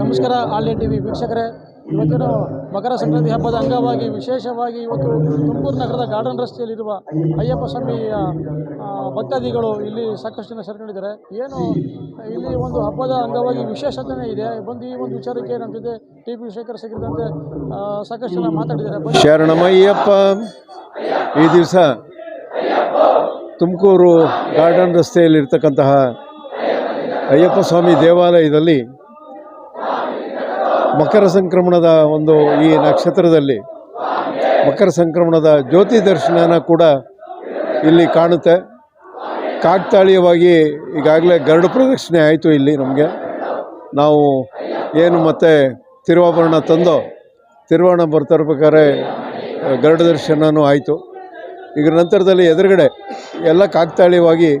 ನಮಸ್ಕಾರ all TV ವೀಕ್ಷಕರೇ. ಇವತ್ತಿನ ಮಕರ ಸಂಕ್ರಾಂತಿ ಹಬ್ಬದ ಅಂಗವಾಗಿ ವಿಶೇಷವಾಗಿ ಇವತ್ತು ತುಮಕೂರು ನಗರದ ಗಾರ್ಡನ್ ರಸ್ತೆಯಲ್ಲಿರುವ ಅಯ್ಯಪ್ಪ ಸ್ವಾಮಿಯ ಭಕ್ತಾದಿಗಳು ಇಲ್ಲಿ ಸಾಕಷ್ಟು ಜನ ಸೇರ್ಕೊಂಡಿದ್ದಾರೆ. ಏನು ಇಲ್ಲಿ ಒಂದು ಹಬ್ಬದ ಅಂಗವಾಗಿ ವಿಶೇಷತೆನೇ ಇದೆ. ಬಂದು ಈ ಒಂದು ವಿಚಾರಕ್ಕೆ ನಮ್ಮ ಜೊತೆ ಟಿ ಪಿ ಶೇಖರ್ ಸೇರಿದಂತೆ ಸಾಕಷ್ಟು ಜನ ಮಾತಾಡಿದ್ದಾರೆ. ಶರಣಮಯ್ಯಪ್ಪ, ಈ ದಿವಸ ತುಮಕೂರು ಗಾರ್ಡನ್ ರಸ್ತೆಯಲ್ಲಿರ್ತಕ್ಕಂತಹ ಅಯ್ಯಪ್ಪ ಸ್ವಾಮಿ ದೇವಾಲಯದಲ್ಲಿ ಮಕರ ಸಂಕ್ರಮಣದ ಒಂದು ಈ ನಕ್ಷತ್ರದಲ್ಲಿ ಮಕರ ಸಂಕ್ರಮಣದ ಜ್ಯೋತಿ ದರ್ಶನನ ಕೂಡ ಇಲ್ಲಿ ಕಾಣುತ್ತೆ. ಕಾಕ್ತಾಳೀಯವಾಗಿ ಈಗಾಗಲೇ ಗರುಡ ಪ್ರದಕ್ಷಿಣೆ ಆಯಿತು ಇಲ್ಲಿ ನಮಗೆ. ನಾವು ಏನು ಮತ್ತೆ ತಿರುವಾಭರಣ ತಂದೋ, ತಿರುವಣ ಬರ್ತಿರ್ಬೇಕಾದ್ರೆ ಗರುಡ ದರ್ಶನವೂ ಆಯಿತು. ಈಗ ನಂತರದಲ್ಲಿ ಎದುರುಗಡೆ ಎಲ್ಲ ಕಾಕ್ತಾಳೀಯವಾಗಿ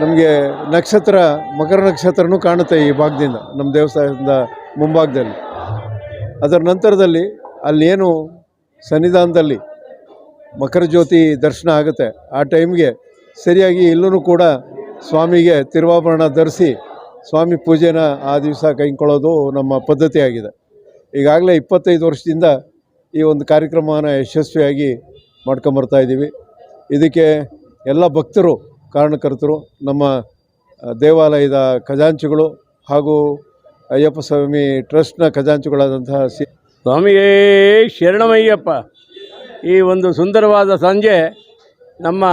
ನಮಗೆ ನಕ್ಷತ್ರ, ಮಕರ ನಕ್ಷತ್ರನೂ ಕಾಣುತ್ತೆ ಈ ಭಾಗದಿಂದ ನಮ್ಮ ದೇವಸ್ಥಾನದಿಂದ ಮುಂಭಾಗದಲ್ಲಿ. ಅದರ ನಂತರದಲ್ಲಿ ಅಲ್ಲೇನು ಸನ್ನಿಧಾನದಲ್ಲಿ ಮಕರ ಜ್ಯೋತಿ ದರ್ಶನ ಆಗುತ್ತೆ. ಆ ಟೈಮ್ಗೆ ಸರಿಯಾಗಿ ಇಲ್ಲೂ ಕೂಡ ಸ್ವಾಮಿಗೆ ತಿರುವಾಭರಣ ಧರಿಸಿ ಸ್ವಾಮಿ ಪೂಜೆನ ಆ ದಿವಸ ಕೈಕೊಳ್ಳೋದು ನಮ್ಮ ಪದ್ಧತಿಯಾಗಿದೆ. ಈಗಾಗಲೇ ಇಪ್ಪತ್ತೈದು ವರ್ಷದಿಂದ ಈ ಒಂದು ಕಾರ್ಯಕ್ರಮನ ಯಶಸ್ವಿಯಾಗಿ ಇದ್ದೀವಿ. ಇದಕ್ಕೆ ಎಲ್ಲ ಭಕ್ತರು, ಕಾರಣಕರ್ತರು, ನಮ್ಮ ದೇವಾಲಯದ ಖಜಾಂಚಿಗಳು ಹಾಗೂ ಅಯ್ಯಪ್ಪ ಸ್ವಾಮಿ ಟ್ರಸ್ಟ್ನ ಖಜಾಂಚುಗಳಾದಂತಹ ಸಿ ಸ್ವಾಮಿಯೇ ಶರಣಮಯ್ಯಪ್ಪ. ಈ ಒಂದು ಸುಂದರವಾದ ಸಂಜೆ ನಮ್ಮ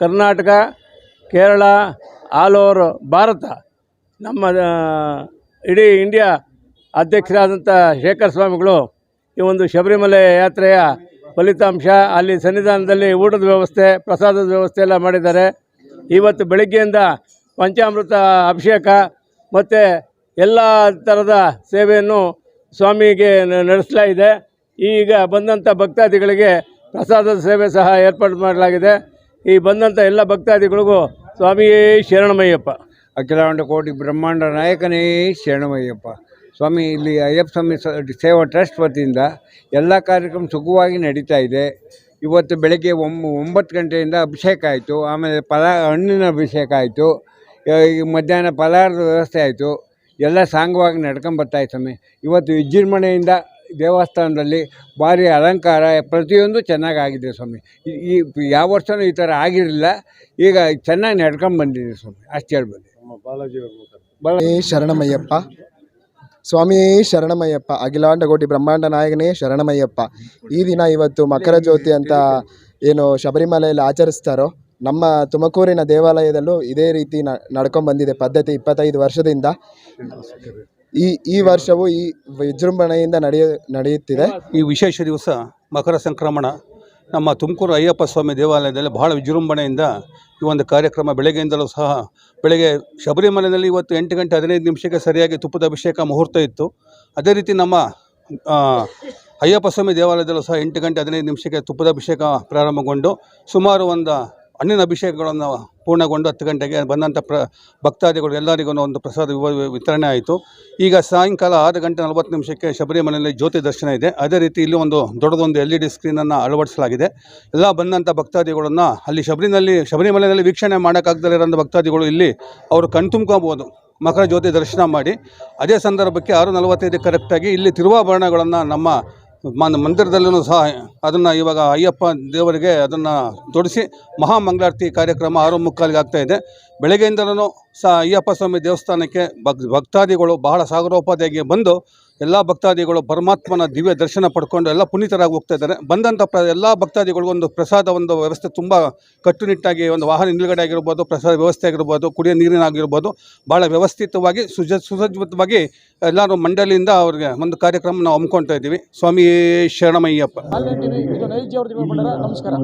ಕರ್ನಾಟಕ, ಕೇರಳ ಆಲ್ ಓವರ್ ಭಾರತ ನಮ್ಮ ಇಡೀ ಇಂಡಿಯಾ ಅಧ್ಯಕ್ಷರಾದಂಥ ಶೇಖರ್ ಸ್ವಾಮಿಗಳು ಈ ಒಂದು ಶಬರಿಮಲೆ ಯಾತ್ರೆಯ ಫಲಿತಾಂಶ, ಅಲ್ಲಿ ಸನ್ನಿಧಾನದಲ್ಲಿ ಊಟದ ವ್ಯವಸ್ಥೆ, ಪ್ರಸಾದದ ವ್ಯವಸ್ಥೆ ಎಲ್ಲ ಮಾಡಿದ್ದಾರೆ. ಇವತ್ತು ಬೆಳಗ್ಗೆಯಿಂದ ಪಂಚಾಮೃತ ಅಭಿಷೇಕ ಮತ್ತು ಎಲ್ಲ ಥರದ ಸೇವೆಯನ್ನು ಸ್ವಾಮಿಗೆ ನಡೆಸ್ತಾ ಇದೆ ಈಗ ಬಂದಂಥ ಭಕ್ತಾದಿಗಳಿಗೆ ಪ್ರಸಾದದ ಸೇವೆ ಸಹ ಏರ್ಪಾಡು ಮಾಡಲಾಗಿದೆ. ಈ ಬಂದಂಥ ಎಲ್ಲ ಭಕ್ತಾದಿಗಳಿಗೂ ಸ್ವಾಮಿಯೇ ಶರಣಮಯ್ಯಪ್ಪ. ಅಖಿಲಾಂಡ ಕೋಟಿ ಬ್ರಹ್ಮಾಂಡ ನಾಯಕನೇ ಶರಣಮಯ್ಯಪ್ಪ. ಸ್ವಾಮಿ, ಇಲ್ಲಿ ಅಯ್ಯಪ್ಪ ಸ್ವಾಮಿ ಸೇವಾ ಟ್ರಸ್ಟ್ ವತಿಯಿಂದ ಎಲ್ಲ ಕಾರ್ಯಕ್ರಮ ಸುಖವಾಗಿ ನಡೀತಾ ಇದೆ. ಇವತ್ತು ಬೆಳಗ್ಗೆ ಒಂಬ ಒಂಬತ್ತು ಗಂಟೆಯಿಂದ ಅಭಿಷೇಕ ಆಯಿತು. ಆಮೇಲೆ ಫಲ, ಹಣ್ಣಿನ ಅಭಿಷೇಕ ಆಯಿತು. ಮಧ್ಯಾಹ್ನ ಫಲಹಾರದ ವ್ಯವಸ್ಥೆ ಆಯಿತು. ಎಲ್ಲ ಸಾಂಗವಾಗಿ ನಡ್ಕೊಂಬರ್ತಾ ಇದೆ ಸ್ವಾಮಿ. ಇವತ್ತು ವಿಜೃಂಭಣೆಯಿಂದ ದೇವಸ್ಥಾನದಲ್ಲಿ ಭಾರಿ ಅಲಂಕಾರ ಪ್ರತಿಯೊಂದು ಚೆನ್ನಾಗಾಗಿದೆ ಸ್ವಾಮಿ. ಈ- ಯಾವ ವರ್ಷವೂ ಈ ಥರ ಆಗಿರಲಿಲ್ಲ. ಈಗ ಚೆನ್ನಾಗಿ ನಡ್ಕೊಂಡು ಬಂದಿದೆ ಸ್ವಾಮಿ. ಅಷ್ಟು ಹೇಳ್ಬೋದು. ಬಾಲಾಜಿ ಶರಣಮಯ್ಯಪ್ಪ. ಸ್ವಾಮಿ ಶರಣಮಯ್ಯಪ್ಪ. ಅಖಿಲಾಂಡ ಕೋಟಿ ಬ್ರಹ್ಮಾಂಡ ನಾಯಕನೇ ಶರಣಮಯ್ಯಪ್ಪ. ಈ ದಿನ ಇವತ್ತು ಮಕರ ಜ್ಯೋತಿ ಅಂತ ಏನು ಶಬರಿಮಲೆಯಲ್ಲಿ ಆಚರಿಸ್ತಾರೋ ನಮ್ಮ ತುಮಕೂರಿನ ದೇವಾಲಯದಲ್ಲೂ ಇದೇ ರೀತಿ ನ ಬಂದಿದೆ ಪದ್ಧತಿ ಇಪ್ಪತ್ತೈದು ವರ್ಷದಿಂದ. ಈ ಈ ವರ್ಷವೂ ಈ ವಿಜೃಂಭಣೆಯಿಂದ ನಡೆಯ, ನಡೆಯುತ್ತಿದೆ. ಈ ವಿಶೇಷ ದಿವಸ ಮಕರ ಸಂಕ್ರಮಣ ನಮ್ಮ ತುಮಕೂರು ಅಯ್ಯಪ್ಪ ಸ್ವಾಮಿ ದೇವಾಲಯದಲ್ಲಿ ಬಹಳ ವಿಜೃಂಭಣೆಯಿಂದ ಈ ಒಂದು ಕಾರ್ಯಕ್ರಮ ಬೆಳಗ್ಗೆಯಿಂದಲೂ ಸಹ ಬೆಳಗ್ಗೆ ಶಬರಿಮಲೆಯಲ್ಲಿ ಇವತ್ತು ಎಂಟು ಗಂಟೆ ಹದಿನೈದು ನಿಮಿಷಕ್ಕೆ ಸರಿಯಾಗಿ ತುಪ್ಪದ ಅಭಿಷೇಕ ಮುಹೂರ್ತ ಇತ್ತು. ಅದೇ ರೀತಿ ನಮ್ಮ ಅಯ್ಯಪ್ಪ ಸ್ವಾಮಿ ದೇವಾಲಯದಲ್ಲೂ ಸಹ ಎಂಟು ಗಂಟೆ ಹದಿನೈದು ನಿಮಿಷಕ್ಕೆ ತುಪ್ಪದ ಅಭಿಷೇಕ ಪ್ರಾರಂಭಗೊಂಡು ಸುಮಾರು ಒಂದು ಹಣ್ಣಿನ ಅಭಿಷೇಕಗಳನ್ನು ಪೂರ್ಣಗೊಂಡು ಹತ್ತು ಗಂಟೆಗೆ ಬಂದಂಥ ಪ್ರ ಭಕ್ತಾದಿಗಳು ಎಲ್ಲರಿಗೂ ಒಂದು ಪ್ರಸಾದ ವಿತರಣೆ ಆಯಿತು. ಈಗ ಸಾಯಂಕಾಲ ಆರು ಗಂಟೆ ನಲವತ್ತು ನಿಮಿಷಕ್ಕೆ ಶಬರಿಮಲೆಯಲ್ಲಿ ಜ್ಯೋತಿ ದರ್ಶನ ಇದೆ. ಅದೇ ರೀತಿ ಇಲ್ಲಿ ಒಂದು ದೊಡ್ಡದೊಂದು ಎಲ್ ಇ ಡಿ ಸ್ಕ್ರೀನನ್ನು ಅಳವಡಿಸಲಾಗಿದೆ. ಎಲ್ಲ ಬಂದಂಥ ಭಕ್ತಾದಿಗಳನ್ನು ಅಲ್ಲಿ ಶಬರಿನಲ್ಲಿ ಶಬರಿಮಲೆಯಲ್ಲಿ ವೀಕ್ಷಣೆ ಮಾಡೋಕ್ಕಾಗದಲ್ಲಿರೋಂಥ ಭಕ್ತಾದಿಗಳು ಇಲ್ಲಿ ಅವರು ಕಣ್ತುಂಬ್ಕೋಬೋದು ಮಕರ ಜ್ಯೋತಿ ದರ್ಶನ ಮಾಡಿ. ಅದೇ ಸಂದರ್ಭಕ್ಕೆ ಆರು ನಲವತ್ತೈದು ಕರೆಕ್ಟಾಗಿ ಇಲ್ಲಿ ತಿರುವಾಭರಣಗಳನ್ನು ನಮ್ಮ ಮಂದಿರದಲ್ಲೂ ಸಹ ಅದನ್ನು ಇವಾಗ ಅಯ್ಯಪ್ಪ ದೇವರಿಗೆ ಅದನ್ನು ತೊಡಿಸಿ ಮಹಾಮಂಗಳಾರತಿ ಕಾರ್ಯಕ್ರಮ ಆರು ಮುಕ್ಕಾಲಿಗೆ ಇದೆ. ಬೆಳಗ್ಗೆಯಿಂದಲೂ ಸಹ ಅಯ್ಯಪ್ಪ ಸ್ವಾಮಿ ದೇವಸ್ಥಾನಕ್ಕೆ ಭಕ್, ಭಕ್ತಾದಿಗಳು ಬಹಳ ಸಾಗರೋಪಾದಿಯಾಗಿ ಬಂದು ಎಲ್ಲ ಭಕ್ತಾದಿಗಳು ಪರಮಾತ್ಮನ ದಿವ್ಯ ದರ್ಶನ ಪಡ್ಕೊಂಡು ಎಲ್ಲ ಪುನೀತರಾಗಿ ಹೋಗ್ತಾ ಇದ್ದಾರೆ. ಬಂದಂಥ ಪ್ರ ಎಲ್ಲ ಭಕ್ತಾದಿಗಳಿಗೂ ಒಂದು ಪ್ರಸಾದ, ಒಂದು ವ್ಯವಸ್ಥೆ ತುಂಬ ಕಟ್ಟುನಿಟ್ಟಾಗಿ ಒಂದು ವಾಹನ ನಿಲುಗಡೆ ಆಗಿರ್ಬೋದು, ಪ್ರಸಾದ ವ್ಯವಸ್ಥೆ ಆಗಿರ್ಬೋದು, ಕುಡಿಯೋ ನೀರಿನಾಗಿರ್ಬೋದು ಭಾಳ ವ್ಯವಸ್ಥಿತವಾಗಿ ಸುಜ ಸುಸಜ್ಜಿತವಾಗಿ ಎಲ್ಲರೂ ಮಂಡಳಿಯಿಂದ ಅವ್ರಿಗೆ ಒಂದು ಕಾರ್ಯಕ್ರಮ ನಾವು ಹಮ್ಮಿಕೊಳ್ತಾ ಇದ್ದೀವಿ. ಸ್ವಾಮಿ ಶರಣಮಯ್ಯಪ್ಪ. ನಮಸ್ಕಾರ.